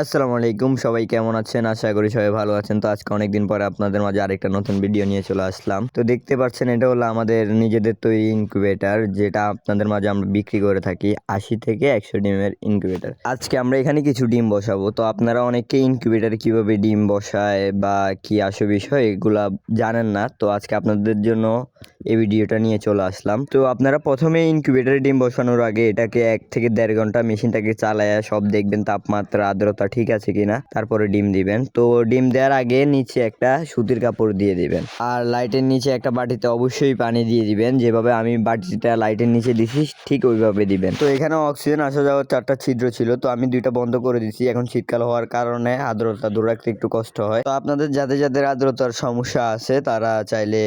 আসসালামু আলাইকুম, সবাই কেমন আছেন? আশা করি সবাই ভালো আছেন। তো আজকে অনেকদিন পরে আপনাদের মাঝে আরেকটা নতুন ভিডিও নিয়ে চলে আসলাম। তো দেখতে পাচ্ছেন, এটা হলো আমাদের নিজেদের তৈরি ইনকিউবেটার যেটা আপনাদের মাঝে আমরা বিক্রি করে থাকি আশি থেকে একশো ডিমের ইনকিউবেটার আজকে আমরা এখানে কিছু ডিম বসাবো। তো আপনারা অনেকে ইনকিউবেটারে কীভাবে ডিম বসায় বা কি আসে বিষয়, এগুলা জানেন না। তো আজকে আপনাদের জন্য এই ভিডিওটা নিয়ে চলে আসলাম। তো আপনারা প্রথমে ইনকিউবেটারে ডিম বসানোর আগে এটাকে এক থেকে দেড় ঘণ্টা মেশিনটাকে চালায়া সব দেখবেন তাপমাত্রা, আর্দ্রতা ঠিক আছে কিনা, তারপরে ডিম দিবেন। তো ডিম দেওয়ার আগে নিচে একটা সুতির কাপড় দিয়ে দিবেন। আর লাইটের নিচে একটা বাটিতে অবশ্যই পানি দিয়ে দিবেন। যেভাবে আমি বাটিটা লাইটের নিচে দিছি, ঠিক ওইভাবে দিবেন। তো এখানে অক্সিজেন আসা যাওয়ার চারটা ছিদ্র ছিল। তো আমি দুইটা বন্ধ করে দিচ্ছি এখন শীতকাল হওয়ার কারণে আর্দ্রতা ধরে রাখতে একটু কষ্ট হয়। তো আপনাদের যাদের যাদের আর্দ্রতার সমস্যা আছে, তারা চাইলে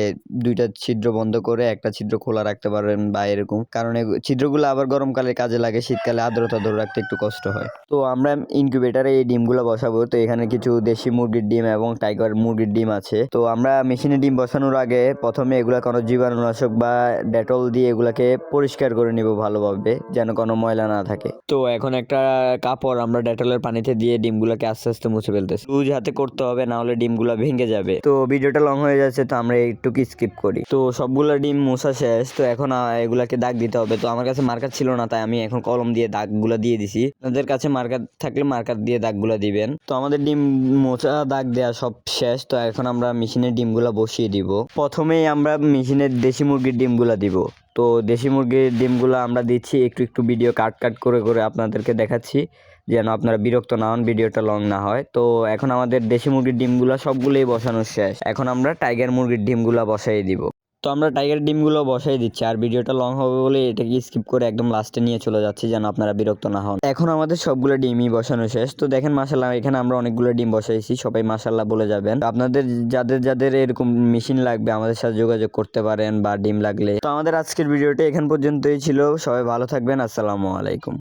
দুইটা ছিদ্র বন্ধ করে একটা ছিদ্র খোলা রাখতে পারেন বা এরকম। কারণ ছিদ্রগুলো আবার গরমকালে কাজে লাগে, শীতকালে আর্দ্রতা ধরে রাখতে একটু কষ্ট হয়। তো আমরা ইনকিউবেটারে এই ডিমগুলো বসাবো। তো এখানে কিছু দেশি মুরগির ডিম এবং টাইগার মুরগির ডিম আছে। তো আমরা মেশিনে ডিম বসানোর আগে প্রথমে এগুলা কোনো জীবাণুনাশক বা ডেটল দিয়ে এগুলাকে পরিষ্কার করে নিব ভালোভাবে, যেন কোনো ময়লা না থাকে। তো এখন একটা কাপড় আমরা ডেটলের পানিতে দিয়ে ডিমগুলোকে আস্তে আস্তে মুছে ফেলতেছি। লুজ হাতে করতে হবে, না হলে ডিমগুলো ভেঙে যাবে। তো ভিডিওটা লং হয়ে যাচ্ছে, তো আমরা একটু স্কিপ করি। তো সবগুলো ডিম মোছা শেষ, তো এখন এগুলাকে দাগ দিতে হবে। তো আমার কাছে মার্কার ছিল না, তাই আমি এখন কলম দিয়ে দাগগুলো দিয়ে দিছি। আপনাদের কাছে মার্কার থাকলে মার্কার দিয়ে দাগগুলো দিবেন। তো আমাদের ডিম মোছা দাগ দেওয়া সব শেষ, তো এখন আমরা মেশিনে ডিমগুলো বসিয়ে দিব। প্রথমেই আমরা মেশিনের দেশি মুরগির ডিমগুলো দিব। তো দেশি মুরগির ডিমগুলো আমরা দিচ্ছি, একটু একটু ভিডিও কাট কাট করে করে আপনাদেরকে দেখাচ্ছি, যেন আপনারা বিরক্ত না হন, ভিডিওটা লং না হয়। তো এখন আমাদের দেশি মুরগির ডিমগুলো সবগুলোই বসানো শেষ। এখন আমরা টাইগার মুরগির ডিমগুলো বসাই দিব। তো আমরা টাইগার ডিমগুলো বসাই দিচ্ছি। আর ভিডিওটা লং হবে বলে এটাকে স্কিপ করে একদম লাস্টে নিয়ে চলে যাচ্ছি যেন আপনারা বিরক্ত না হন। এখন আমাদের সবগুলো ডিমই বসানো শেষ। তো দেখেন মাসাল্লাহ এখানে আমরা অনেকগুলো ডিম বসাইছি, সবাই মাসাল্লাহ বলে যাবেন। আপনাদের যাদের যাদের এরকম মেশিন লাগবে, আমাদের সাথে যোগাযোগ করতে পারেন বা ডিম লাগলে। তো আমাদের আজকের ভিডিওটা এখান পর্যন্তই ছিল। সবাই ভালো থাকবেন, আসসালামু আলাইকুম।